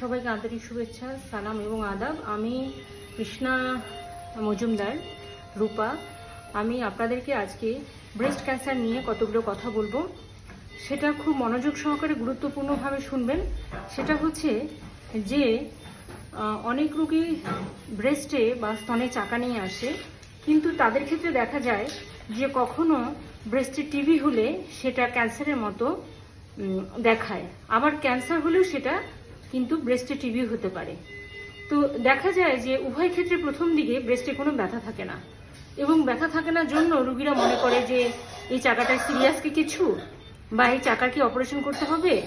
সবাইকে আন্তরিক শুভেচ্ছা, সালাম এবং আদাব। আমি কৃষ্ণা মজুমদার, রূপা। আমি আপনাদেরকে আজকে ব্রেস্ট ক্যান্সার নিয়ে কতগুলো কথা বলব, সেটা খুব মনোযোগ সহকারে গুরুত্বপূর্ণভাবে শুনবেন। সেটা হচ্ছে যে অনেক রোগী ব্রেস্টে বা স্তনে চাকা নিয়ে আসে, কিন্তু তাদের ক্ষেত্রে দেখা যায় যে কখনো ব্রেস্টে টিভি হলে সেটা ক্যান্সারের মতো দেখায়। আবার ক্যান্সার হলেও সেটা কিন্তু ব্রেস্টে টিবি হতে পারে। তো দেখা যায় যে উভয় ক্ষেত্রে প্রথম দিকে ব্রেস্টে কোনো ব্যথা থাকে না। এবং ব্যথা থাকে না জন্য রুগীরা মনে করে যে, এই চাকাটা সিরিয়াস কি কিছু? বা এই চাকা কি অপারেশন করতে হবে?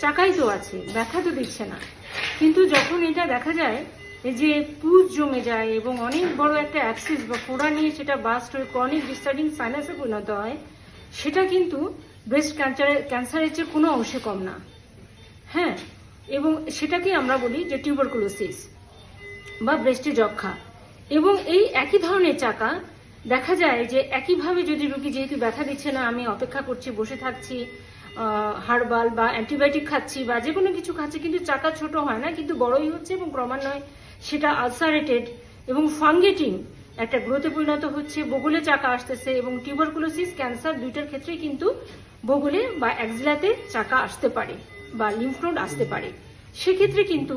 চাকাই তো আছে, ব্যথা তো দিচ্ছে না। কিন্তু যখন এটা দেখা যায় যে পুজ জমে যায় এবং অনেক বড় একটা অ্যাক্সিস বা ফোড়া নিয়ে সেটা বাস্ট হয়ে ক্রনিক ডিস্টার্বিং সাইনাসে পরিণত হয়, সেটা কিন্তু ব্রেস্ট ক্যান্সারের ক্যান্সারের চেয়ে কোনো অংশে কম না। হ্যাঁ এবং সেটাকে আমরা বলি যে টিউবারকুলোসিস বা ব্রেস্টে যক্ষা। এবং এই একই ধরনের চাকা দেখা যায় যে একইভাবে যদি রুগী যেহেতু ব্যথা দিচ্ছে না, আমি অপেক্ষা করছি, বসে থাকছি হার্বাল বা অ্যান্টিবায়োটিক খাচ্ছি বা যে কোনো কিছু খাচ্ছি, কিন্তু চাকা ছোট হয় না, কিন্তু বড়ই হচ্ছে এবং ক্রমান্বয়ে সেটা আলসারেটেড এবং ফাঙ্গেটিং একটা গ্রোথে পরিণত হচ্ছে, বগলে চাকা আসতেছে এবং টিউবারকুলোসিস ক্যান্সার দুইটার ক্ষেত্রেই কিন্তু বগলে বা অ্যাক্সিলাতে চাকা আসতে পারে। বা লিম্ফ নোড আসতে পারে। সেক্ষেত্রে কিন্তু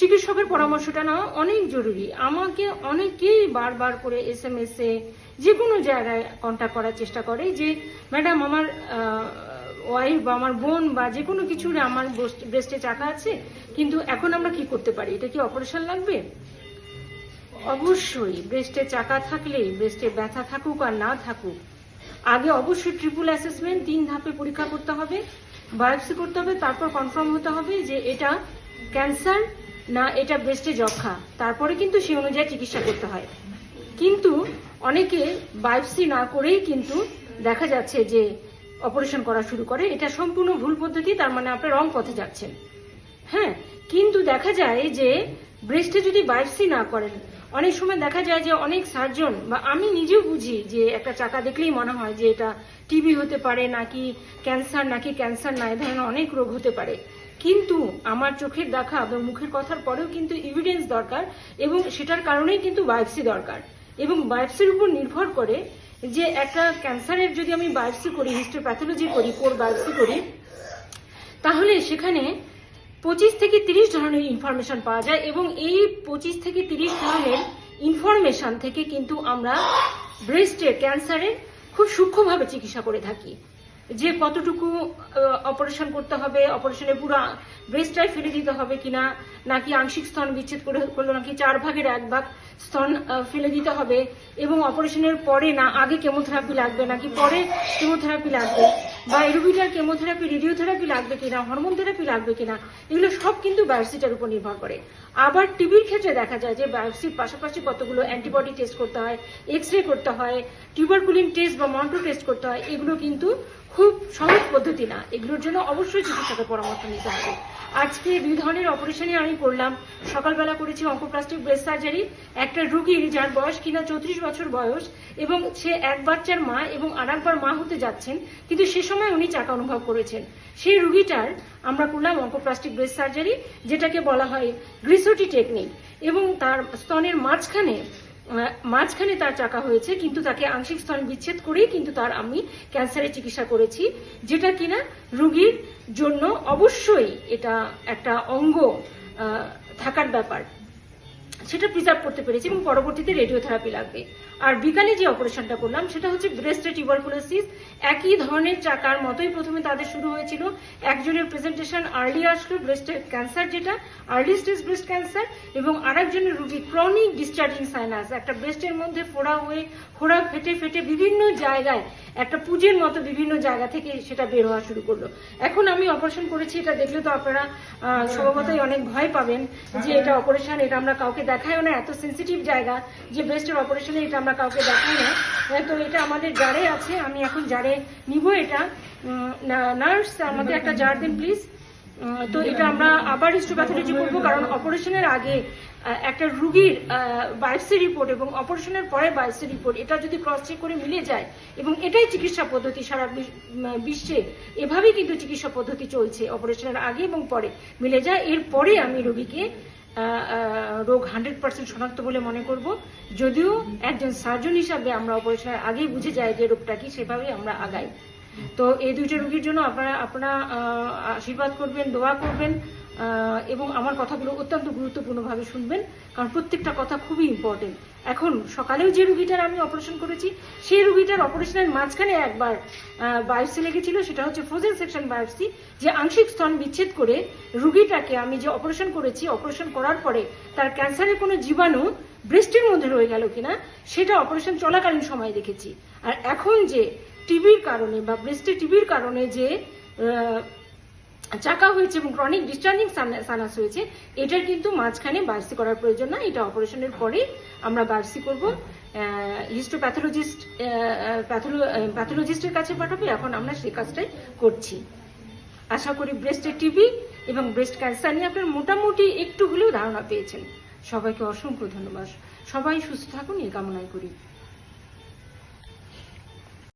চিকিৎসকের পরামর্শটা নেওয়া অনেক জরুরি। আমাকে অনেকেই বারবার করে এস এম এস এ যে কোনো জায়গায় কন্ট্যাক্ট করার চেষ্টা করে যে ম্যাডাম আমার ওয়াইফ বা আমার বোন বা যে কোনো কিছুর আমার ব্রেস্টে চাকা আছে, কিন্তু এখন আমরা কি করতে পারি? এটা কি অপারেশন লাগবে? অবশ্যই ব্রেস্টে চাকা থাকলেই ব্রেস্টে ব্যথা থাকুক আর না থাকুক, আগে অবশ্যই ট্রিপল অ্যাসেসমেন্ট তিন ধাপে পরীক্ষা করতে হবে। বায়োপসি করতে হবে, তারপর কনফার্ম হতে হবে যে এটা ক্যান্সার না এটা ব্রেস্টে যক্ষা তারপরে কিন্তু সেই অনুযায়ী চিকিৎসা করতে হয়। কিন্তু অনেকে বায়োপসি না করেই কিন্তু দেখা যাচ্ছে যে অপারেশন করা শুরু করে। এটা সম্পূর্ণ ভুল পদ্ধতি, তার মানে আপনি রং পথে যাচ্ছেন। হ্যাঁ কিন্তু দেখা যায় যে ব্রেস্টে যদি বায়োপসি না করেন অনেক সময় দেখা যায় যে অনেক সার্জন, বা আমি নিজেও বুঝি যে একটা চাকা দেখলেই মনে হয় যে এটা টিবি হতে পারে, নাকি ক্যান্সার নাকি ক্যান্সার না, এ ধরনের অনেক রোগ হতে পারে। কিন্তু আমার চোখের দেখা বা মুখের কথার পরেও কিন্তু ইভিডেন্স দরকার, এবং সেটার কারণেই কিন্তু বায়োপসি দরকার। এবং বায়োপসির উপর নির্ভর করে যে একটা ক্যান্সারের যদি আমি বায়োপসি করি হিস্টোপ্যাথোলজি করি কোর বায়োপসি করি, তাহলে সেখানে পঁচিশ থেকে তিরিশ ধরনের ইনফরমেশন পাওয়া যায় এবং এই পঁচিশ থেকে তিরিশ ধরনের ইনফরমেশন থেকে কিন্তু আমরা ব্রেস্টের ক্যান্সারের খুব সূক্ষ্মভাবে চিকিৎসা করে থাকি। যে কতটুকু অপারেশন করতে হবে অপারেশনের পুরো ব্রেস্টটাই ফেলে দিতে হবে কিনা, নাকি আংশিক স্তন বিচ্ছেদ করে করল, নাকি চার ভাগের এক ভাগ স্তন ফেলে দিতে হবে, এবং অপারেশনের পরে না, আগে কেমোথেরাপি লাগবে, নাকি পরে কেমোথেরাপি লাগবে, বা এরোবিটার কেমোথেরাপি রেডিওথেরাপি লাগবে কিনা হরমোন থেরাপি লাগবে কিনা, এগুলো সব কিন্তু বায়োপসিটার উপর নির্ভর করে। আবার টিবির ক্ষেত্রে দেখা যায় যে বায়োপসির পাশাপাশি কতগুলো অ্যান্টিবডি টেস্ট করতে হয় এক্স রে করতে হয় টিউবারকুলিন টেস্ট বা মন্ট্রো টেস্ট করতে হয়, এগুলো কিন্তু খুব সহজ পদ্ধতি না। এগুলোর জন্য অবশ্যই চিকিৎসকের পরামর্শ নিতে হবে। আজকে দুই ধরনের অপারেশনই আমি করলাম। সকালবেলা করেছি অঙ্কোপ্লাস্টিক ব্রেস্ট সার্জারি। একটা রুগীর যার বয়স কিনা চৌত্রিশ বছর বয়স এবং সে এক বাচ্চার মা এবং আর একবার মা হতে যাচ্ছেন, কিন্তু সে সময় উনি চাকা অনুভব করেছেন। সেই রুগীটার আমরা করলাম অঙ্কোপ্লাস্টিক ব্রেস্ট সার্জারি, যেটাকে বলা হয় গ্রিসোটি টেকনিক এবং তার স্তনের মাঝখানে মাঝখানে তার চাকা হয়েছে, কিন্তু তাকে আংশিক স্তন বিচ্ছেদ করেই কিন্তু তার আমি ক্যান্সারের চিকিৎসা করেছি, যেটা কিনা রুগীর জন্য অবশ্যই এটা একটা অঙ্গ থাকার ব্যাপার। সেটা প্রিজার্ভ করতে পেরেছি এবং পরবর্তীতে রেডিওথেরাপি লাগবে। আর বিকালে যে অপারেশনটা করলাম, সেটা হচ্ছে ব্রেস্টে টিউবারকুলোসিস একই ধরনের চাকার মতোই প্রথমে তাদের শুরু হয়েছিল। একজনের প্রেজেন্টেশন আর্লি আসলো ব্রেস্টের ক্যান্সার যেটা আর্লি স্টেজ ব্রেস্ট ক্যান্সার এবং আরেকজনের রুগী ক্রনিক ডিসচার্জিং সাইনাস একটা ব্রেস্টের মধ্যে ফোড়া হয়ে, ফোড়া ফেটে ফেটে বিভিন্ন জায়গায়, একটা পুজের মতো বিভিন্ন জায়গা থেকে সেটা বের হওয়া শুরু করল। এখন আমি অপারেশন করেছি, এটা দেখলে তো আপনারা স্বভাবতই অনেক ভয় পাবেন যে এটা অপারেশন এটা আমরা কাউকে দেখাইও না এত সেন্সিটিভ জায়গা যে ব্রেস্টের অপারেশনে এটা আমরা কাউকে দেখাই না। আহ, তো এটা আমাদের জারে আছে আমি এখন জারে নিব এটা। নার্স আমাদের একটা জার দিন প্লিজ তো এটা আমরা আবার হিস্টোপ্যাথোলজি করব কারণ অপারেশনের আগে একটা রুগীর বায়োপসি রিপোর্ট এবং অপারেশনের পরে বায়োপসি রিপোর্ট এটা যদি ক্রস চেক করে মিলে যায় এবং এটাই চিকিৎসা পদ্ধতি সারা বিশ- বিশ্বে এভাবেই কিন্তু চিকিৎসা পদ্ধতি চলছে অপারেশনের আগে এবং পরে। মিলে যায় এরপরে আমি রোগীকে রোগ হান্ড্রেড পার্সেন্ট শনাক্ত বলে মনে করব। যদিও একজন সার্জন হিসাবে আমরা অপারেশনের আগেই বুঝে যাই যে রোগটা কি, সেভাবেই আমরা আগাই। তো এই দুইটা রোগীর জন্য আপনারা আপনারা আশীর্বাদ করবেন, দোয়া করবেন। এবং আমার কথাগুলো অত্যন্ত গুরুত্বপূর্ণভাবে শুনবেন, কারণ প্রত্যেকটা কথা খুবই ইম্পর্টেন্ট এখন সকালেও যে রুগীটার আমি অপারেশন করেছি, সেই রুগীটার অপারেশনের মাঝখানে একবার বায়োপসি লেগেছিল, সেটা হচ্ছে ফ্রোজেন সেকশন বায়োপসি যে আংশিক স্তন বিচ্ছেদ করে রুগীটাকে আমি যে অপারেশন করেছি অপারেশন করার পরে তার ক্যান্সারের কোনো জীবাণু ব্রেস্টের মধ্যে রয়ে গেল কিনা, সেটা অপারেশন চলাকালীন সময় দেখেছি। আর এখন যে টিবির কারণে বা ব্রেস্টে টিবির কারণে যে চাকা হয়েছে এবং ক্রনিক ডিসচার্জিং সানাস হয়েছে, এটার কিন্তু মাঝখানে বায়োপসি করার প্রয়োজন না এটা অপারেশনের পরে আমরা বায়োপসি করব। হিস্টোপ্যাথোলজিস্ট প্যাথোলজিস্টের কাছে পাঠাবো, এখন আমরা সেই কাজটাই করছি। আশা করি ব্রেস্টের টিবি এবং ব্রেস্ট ক্যান্সার নিয়ে আপনার মোটামুটি একটু হলেও ধারণা পেয়েছেন। সবাইকে অসংখ্য ধন্যবাদ। সবাই সুস্থ থাকুন, এই কামনাই করি।